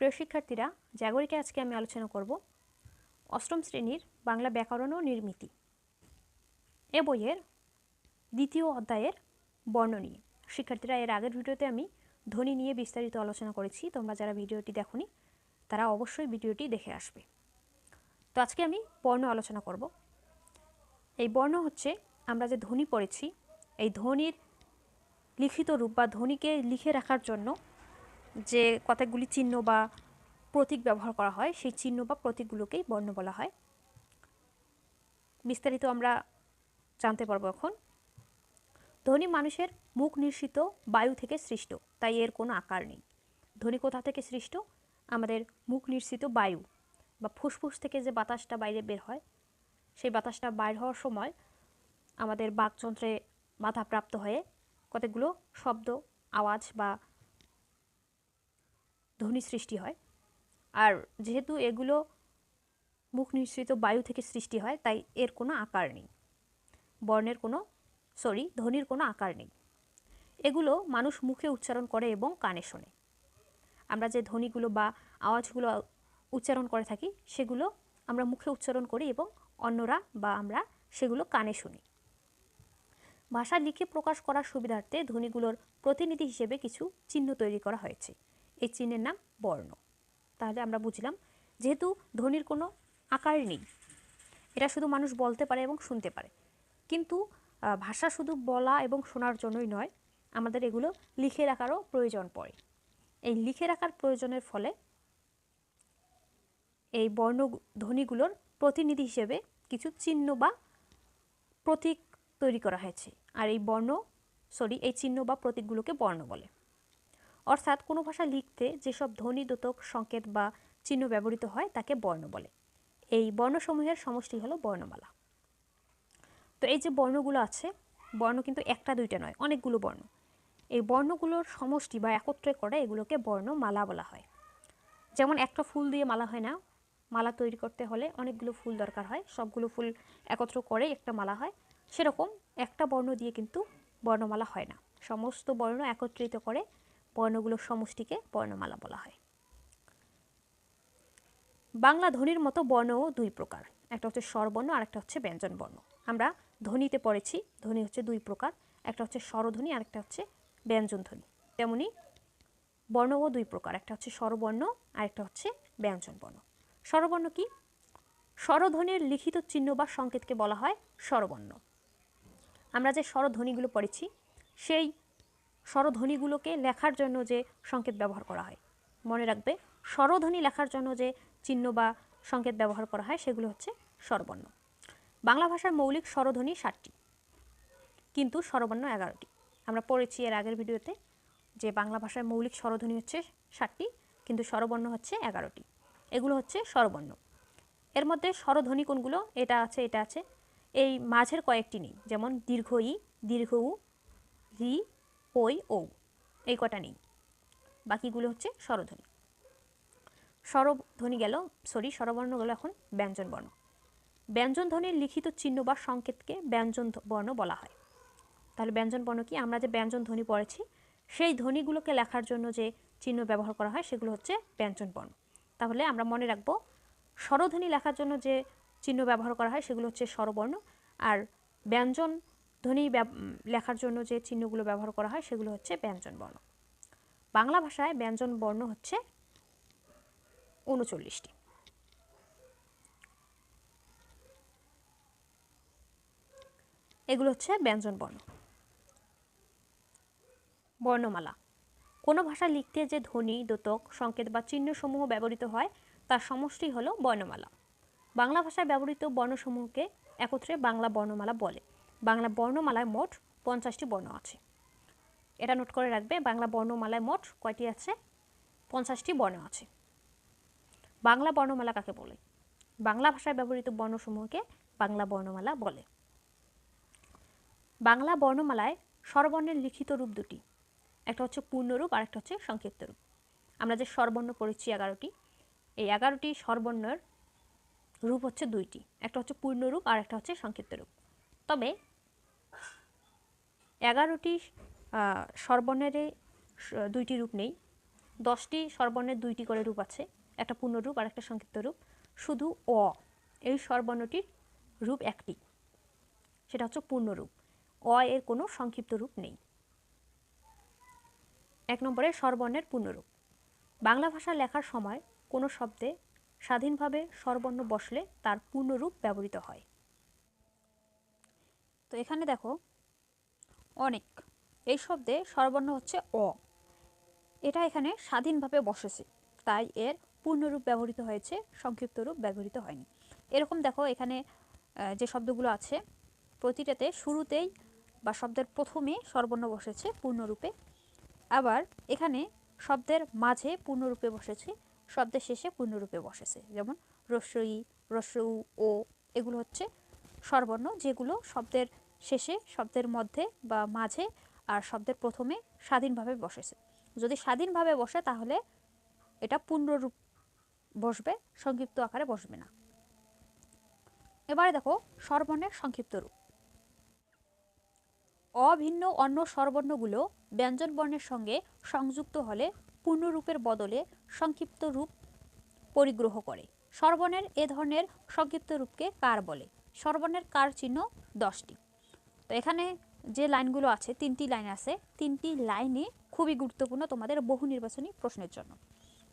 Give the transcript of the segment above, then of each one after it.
প্রিয় শিক্ষার্থীরা, জাগরিকে আজকে আমি আলোচনা করব অষ্টম শ্রেণির বাংলা ব্যাকরণ ও নির্মিতি এ বইয়ের দ্বিতীয় অধ্যায়ের বর্ণ নিয়ে। শিক্ষার্থীরা, এর আগের ভিডিওতে আমি ধ্বনি নিয়ে বিস্তারিত আলোচনা করেছি। তোমরা যারা ভিডিওটি দেখোনি, তারা অবশ্যই ভিডিওটি দেখে আসবে। তো আজকে আমি বর্ণ আলোচনা করব। এই বর্ণ হচ্ছে, আমরা যে ধ্বনি পড়েছি, এই ধ্বনির লিখিত রূপ বা ধ্বনিকে লিখে রাখার জন্য যে কতকগুলি চিহ্ন বা প্রতীক ব্যবহার করা হয়, সেই চিহ্ন বা প্রতীকগুলোকেই বর্ণ বলা হয়। বিস্তারিত আমরা জানতে পারব এখন। ধ্বনি মানুষের মুখ নিঃসৃত, বায়ু থেকে সৃষ্ট, তাই এর কোনো আকার নেই। ধ্বনি কোথা থেকে সৃষ্ট? আমাদের মুখ নিঃসৃত বায়ু বা ফুসফুস থেকে যে বাতাসটা বাইরে বের হয়, সেই বাতাসটা বাইর হওয়ার সময় আমাদের বাকযন্ত্রে বাধাপ্রাপ্ত হয়ে কতগুলো শব্দ, আওয়াজ বা ধ্বনি সৃষ্টি হয়। আর যেহেতু এগুলো মুখ নিঃসৃত বায়ু থেকে সৃষ্টি হয়, তাই এর কোনো আকার নেই। বর্ণের কোনো সরি ধ্বনির কোনো আকার নেই। এগুলো মানুষ মুখে উচ্চারণ করে এবং কানে শোনে। আমরা যে ধ্বনিগুলো বা আওয়াজগুলো উচ্চারণ করে থাকি, সেগুলো আমরা মুখে উচ্চারণ করি এবং অন্যরা বা আমরা সেগুলো কানে শুনি। ভাষা লিখে প্রকাশ করার সুবিধার্থে ধ্বনিগুলোর প্রতিনিধি হিসেবে কিছু চিহ্ন তৈরি করা হয়েছে। এই চিহ্নের নাম বর্ণ। তাহলে আমরা বুঝলাম, যেহেতু ধ্বনির কোনো আকার নেই, এটা শুধু মানুষ বলতে পারে এবং শুনতে পারে। কিন্তু ভাষা শুধু বলা এবং শোনার জন্যই নয়, আমাদের এগুলো লিখে রাখারও প্রয়োজন পড়ে। এই লিখে রাখার প্রয়োজনের ফলে এই বর্ণ ধ্বনিগুলোর প্রতিনিধি হিসেবে কিছু চিহ্ন বা প্রতীক তৈরি করা হয়েছে। আর এই বর্ণ সরি এই চিহ্ন বা প্রতীকগুলোকে বর্ণ বলে। অর্থাৎ কোনো ভাষা লিখতে যেসব ধ্বনি দোতক, সংকেত বা চিহ্ন ব্যবহৃত হয় তাকে বর্ণ বলে। এই বর্ণসমূহের সমষ্টি হলো বর্ণমালা। তো এই যে বর্ণগুলো আছে, বর্ণ কিন্তু একটা দুইটা নয়, অনেকগুলো বর্ণ। এই বর্ণগুলোর সমষ্টি বা একত্রে করে এগুলোকে বর্ণমালা বলা হয়। যেমন একটা ফুল দিয়ে মালা হয় না, মালা তৈরি করতে হলে অনেকগুলো ফুল দরকার হয়, সবগুলো ফুল একত্র করে একটা মালা হয়। সেরকম একটা বর্ণ দিয়ে কিন্তু বর্ণমালা হয় না। সমস্ত বর্ণ একত্রিত করে বর্ণগুলোর সমষ্টিকে বর্ণমালা বলা হয়। বাংলা ধ্বনির মতো বর্ণও দুই প্রকার, একটা হচ্ছে স্বরবর্ণ আর একটা হচ্ছে ব্যঞ্জন বর্ণ আমরা ধ্বনিতে পড়েছি, ধ্বনি হচ্ছে দুই প্রকার, একটা হচ্ছে স্বরধ্বনি আর একটা হচ্ছে ব্যঞ্জন ধ্বনি তেমনি বর্ণও দুই প্রকার, একটা হচ্ছে স্বরবর্ণ আর একটা হচ্ছে ব্যঞ্জন বর্ণ স্বরবর্ণ কি? স্বরধ্বনির লিখিত চিহ্ন বা সংকেতকে বলা হয় স্বরবর্ণ। আমরা যে স্বরধ্বনিগুলো পড়েছি, সেই স্বরধ্বনিগুলোকে লেখার জন্য যে সংকেত ব্যবহার করা হয়। মনে রাখবে, স্বরধ্বনি লেখার জন্য যে চিহ্ন বা সংকেত ব্যবহার করা হয়, সেগুলো হচ্ছে স্বরবর্ণ। বাংলা ভাষার মৌলিক স্বরধ্বনি ষাটটি, কিন্তু স্বরবর্ণ এগারোটি। আমরা পড়েছি এর আগের ভিডিওতে যে বাংলা ভাষার মৌলিক স্বরধ্বনি হচ্ছে ষাটটি, কিন্তু স্বরবর্ণ হচ্ছে এগারোটি। এগুলো হচ্ছে স্বরবর্ণ। এর মধ্যে স্বরধ্বনি কোনগুলো? এটা আছে এটা আছে। এই মাঝের কয়েকটি নেই, যেমন দীর্ঘ ই, দীর্ঘ উ ওই ও এই কটা নেই। বাকিগুলো হচ্ছে স্বরধ্বনি। স্বরধ্বনি গেল সরি স্বরবর্ণ গেল এখন ব্যঞ্জন বর্ণ ব্যঞ্জন ধ্বনির লিখিত চিহ্ন বা সংকেতকে ব্যঞ্জন বর্ণ বলা হয়। তাহলে ব্যঞ্জন বর্ণ কি? আমরা যে ব্যঞ্জন ধ্বনি পড়েছি, সেই ধ্বনিগুলোকে লেখার জন্য যে চিহ্ন ব্যবহার করা হয়, সেগুলো হচ্ছে ব্যঞ্জন বর্ণ তাহলে আমরা মনে রাখব, স্বরধ্বনি লেখার জন্য যে চিহ্ন ব্যবহার করা হয়, সেগুলো হচ্ছে স্বরবর্ণ। আর ব্যঞ্জন ধ্বনি লেখার জন্য যে চিহ্নগুলো ব্যবহার করা হয় সেগুলো হচ্ছে ব্যঞ্জন বর্ণ। বাংলা ভাষায় ব্যঞ্জন বর্ণ হচ্ছে উনচল্লিশটি। এগুলো হচ্ছে ব্যঞ্জন বর্ণ। বর্ণমালা। কোনো ভাষা লিখতে যে ধ্বনি, দোতক, সংকেত বা চিহ্নসমূহ ব্যবহৃত হয়, তার সমষ্টি হলো বর্ণমালা। বাংলা ভাষায় ব্যবহৃত বর্ণসমূহকে একত্রে বাংলা বর্ণমালা বলে। বাংলা বর্ণমালায় মোট পঞ্চাশটি বর্ণ আছে। এটা নোট করে রাখবে, বাংলা বর্ণমালায় মোট কয়টি আছে? পঞ্চাশটি বর্ণ আছে। বাংলা বর্ণমালা কাকে বলে? বাংলা ভাষায় ব্যবহৃত বর্ণসমূহকে বাংলা বর্ণমালা বলে। বাংলা বর্ণমালায় স্বরবর্ণের লিখিত রূপ দুটি, একটা হচ্ছে পূর্ণরূপ আর একটা হচ্ছে সংক্ষিপ্ত রূপ। আমরা যে স্বরবর্ণ পড়েছি এগারোটি, এই এগারোটি স্বরবর্ণের রূপ হচ্ছে দুইটি, একটা হচ্ছে পূর্ণরূপ আর একটা হচ্ছে সংক্ষিপ্ত রূপ। তবে এগারোটি স্বরবর্ণের দুইটি রূপ নেই। দশটি স্বরবর্ণের দুইটি করে রূপ আছে, একটা পূর্ণরূপ আর একটা সংক্ষিপ্ত রূপ। শুধু অ, এই স্বরবর্ণটির রূপ একটি। সেটা হচ্ছে পূর্ণরূপ। অ এর কোনো সংক্ষিপ্ত রূপ নেই। এক নম্বরে স্বরবর্ণের পূর্ণরূপ। বাংলা ভাষা লেখার সময় কোনো শব্দে স্বাধীনভাবে স্বরবর্ণ বসলে তার পূর্ণরূপ ব্যবহৃত হয়। তো এখানে দেখো অনেক। এই শব্দে স্বরবর্ণ হচ্ছে অ। এটা এখানে স্বাধীনভাবে বসেছে। তাই এর পূর্ণরূপ ব্যবহৃত হয়েছে সংক্ষিপ্ত রূপ ব্যবহৃত হয়নি। এরকম দেখো এখানে যে শব্দগুলো আছে, প্রতিটাতে শুরুতেই বা শব্দের প্রথমে স্বরবর্ণ বসেছে পূর্ণরূপে। আবার এখানে শব্দের মাঝে পূর্ণরূপে বসেছে, শব্দের শেষে পূর্ণরূপে বসেছে। যেমন রস্যই রস্যউ ও, এগুলো হচ্ছে স্বরবর্ণ যেগুলো শব্দের শেষে শব্দের মধ্যে বা মাঝে আর শব্দের প্রথমে স্বাধীনভাবে বসেছে। যদি স্বাধীনভাবে বসে, তাহলে এটা পূর্ণরূপ বসবে, সংক্ষিপ্ত আকারে বসবে না। এবারে দেখো, স্বরবর্ণের সংক্ষিপ্ত রূপ। অভিন্ন অন্য স্বরবর্ণগুলো ব্যঞ্জন বর্ণের সঙ্গে সংযুক্ত হলে পূর্ণরূপের বদলে সংক্ষিপ্ত রূপ পরিগ্রহ করে। স্বরবর্ণের এ ধরনের সংক্ষিপ্ত রূপকে কার বলে? স্বরবর্ণের কার চিহ্ন দশটি। তো এখানে যে লাইনগুলো আছে, তিনটি লাইন আছে, তিনটি লাইনে খুবই গুরুত্বপূর্ণ তোমাদের বহু নির্বাচনী প্রশ্নের জন্য।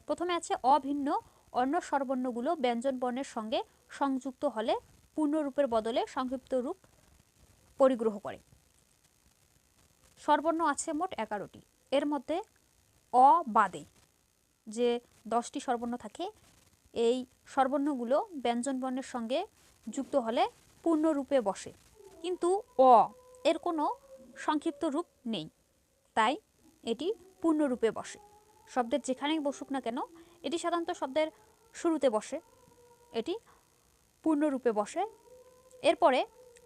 প্রথমে আছে অভিন্ন অন্য স্বরবর্ণগুলো ব্যঞ্জন বর্ণের সঙ্গে সংযুক্ত হলে পূর্ণরূপের বদলে সংক্ষিপ্ত রূপ পরিগ্রহ করে। স্বরবর্ণ আছে মোট এগারোটি। এর মধ্যে অ বাদে যে দশটি স্বরবর্ণ থাকে, এই স্বরবর্ণগুলো ব্যঞ্জন বর্ণের সঙ্গে যুক্ত হলে পূর্ণরূপে বসে। কিন্তু অ এর কোনো সংক্ষিপ্ত রূপ নেই। তাই এটি পূর্ণরূপে বসে। শব্দের যেখানেই বসুক না কেন, এটি সাধারণত শব্দের শুরুতে বসে। এটি পূর্ণরূপে বসে। এরপরে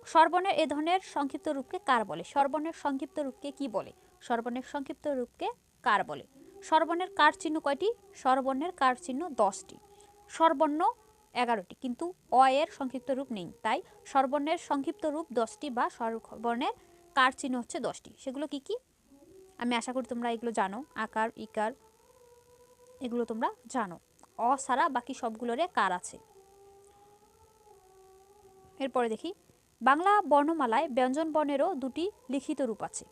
স্বরবর্ণের এ ধরনের সংক্ষিপ্ত রূপকে কার বলে? স্বরবর্ণের সংক্ষিপ্ত রূপকে কি বলে? স্বরবর্ণের সংক্ষিপ্ত রূপকে কার বলে? স্বরবর্ণের কার চিহ্ন কয়টি? স্বরবর্ণের কার চিহ্ন দশটি। স্বরবর্ণ এগারোটি। কিন্তু অ এর সংক্ষিপ্ত রূপ নেই। তাই স্বরবর্ণের সংক্ষিপ্ত রূপ দশটি বা স্বরবর্ণের কার চিহ্ন হচ্ছে দশটি। সেগুলো কি কি? আমি আশা করি তোমরা এগুলো জানো। আকার, ইকার, এগুলো তোমরা জানো। অ ছাড়া বাকি সবগুলোরে কার আছে? এরপরে দেখি। বাংলা বর্ণমালায় ব্যঞ্জন বর্ণেরও দুটি লিখিত রূপ আছে।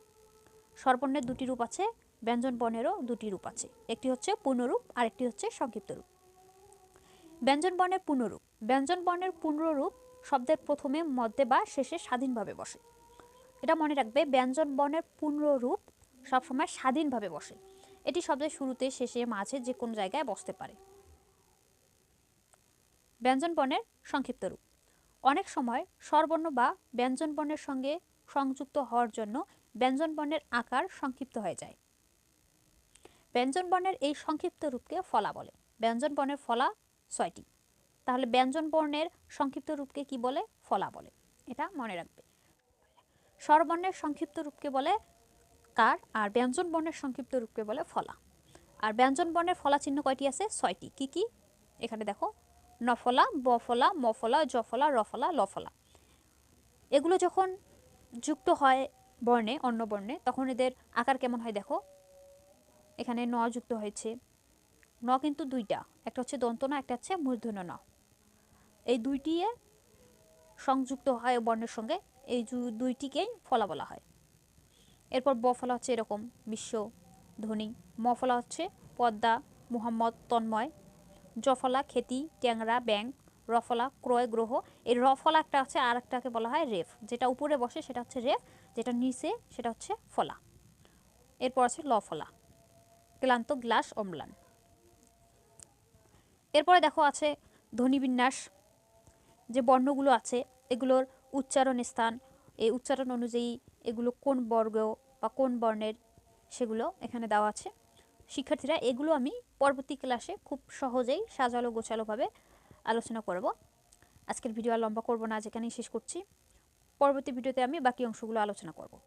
স্বরবর্ণের দুটি রূপ আছে, ব্যঞ্জন বর্ণেরও দুটি রূপ আছে। একটি হচ্ছে পূর্ণরূপ আর একটি হচ্ছে সংক্ষিপ্ত রূপ। ব্যঞ্জন বর্ণের পূর্ণরূপ। ব্যঞ্জন বর্ণের পূর্ণরূপ শব্দের প্রথমে মধ্যে বা শেষে স্বাধীনভাবে বসে। এটা মনে রাখবে, ব্যঞ্জন বর্ণের পূর্ণরূপ সবসময় স্বাধীনভাবে বসে। এটি শব্দের শুরুতে, শেষে, মাঝে যে কোনো জায়গায় বসতে পারে। ব্যঞ্জন বর্ণের সংক্ষিপ্ত রূপ। অনেক সময় স্বরবর্ণ বা ব্যঞ্জন বর্ণের সঙ্গে সংযুক্ত হওয়ার জন্য ব্যঞ্জন বর্ণের আকার সংক্ষিপ্ত হয়ে যায়। ব্যঞ্জন বর্ণের এই সংক্ষিপ্ত রূপকে ফলা বলে। ব্যঞ্জন বর্ণের ফলা ছয়টি। তাহলে ব্যঞ্জন বর্ণের সংক্ষিপ্ত রূপকে কি বলে? ফলা বলে। এটা মনে রাখবে। স্বরবর্ণের সংক্ষিপ্ত রূপকে বলে কার আর ব্যঞ্জন বর্ণের সংক্ষিপ্ত রূপকে বলে ফলা। আর ব্যঞ্জন বর্ণের ফলা চিহ্ন কয়টি আছে? ছয়টি। কি কি? এখানে দেখো। নফলা বফলা মফলা জফলা রফলা লফলা এগুলো যখন যুক্ত হয় বর্ণে, অন্য বর্ণে, তখন এদের আকার কেমন হয় দেখো? এখানে ন যুক্ত হয়েছে। ন কিন্তু দুইটা। একটা হচ্ছে দন্তনা একটা হচ্ছে মূর্ধন্য ন। এই দুইটি সংযুক্ত হয় বর্ণের সঙ্গে। এই দুইটিকেই ফলা বলা হয়। এরপর ব ফলা হচ্ছে এরকম বিশ্ব ধ্বনি ম ফলা হচ্ছে পদ্মা, মুহাম্মদ, তন্ময়। জফলা খেতি, ট্যাংরা, ব্যাং। রফলা ক্রয়, গ্রহ। এই রফলা একটা আছে, আর একটাকে বলা হয় রেফ। যেটা উপরে বসে, সেটা হচ্ছে রেফ। যেটা নিচে, সেটা হচ্ছে ফলা। এরপর আছে লফলা ক্লান্ত গ্লাস, অম্লান। এরপরে দেখো আছে ধ্বনিবিন্যাস যে বর্ণগুলো আছে, এগুলোর উচ্চারণ স্থান। এই উচ্চারণ অনুযায়ী এগুলো কোন বর্গ বা কোন বর্ণের সেগুলো এখানে দেওয়া আছে। শিক্ষার্থীরা, এগুলো আমি পরবর্তী ক্লাসে খুব সহজেই সাজালো গোছালোভাবে আলোচনা করব। আজকের ভিডিও আর লম্বা করব না, যেখানেই শেষ করছি। পরবর্তী ভিডিওতে আমি বাকি অংশগুলো আলোচনা করব।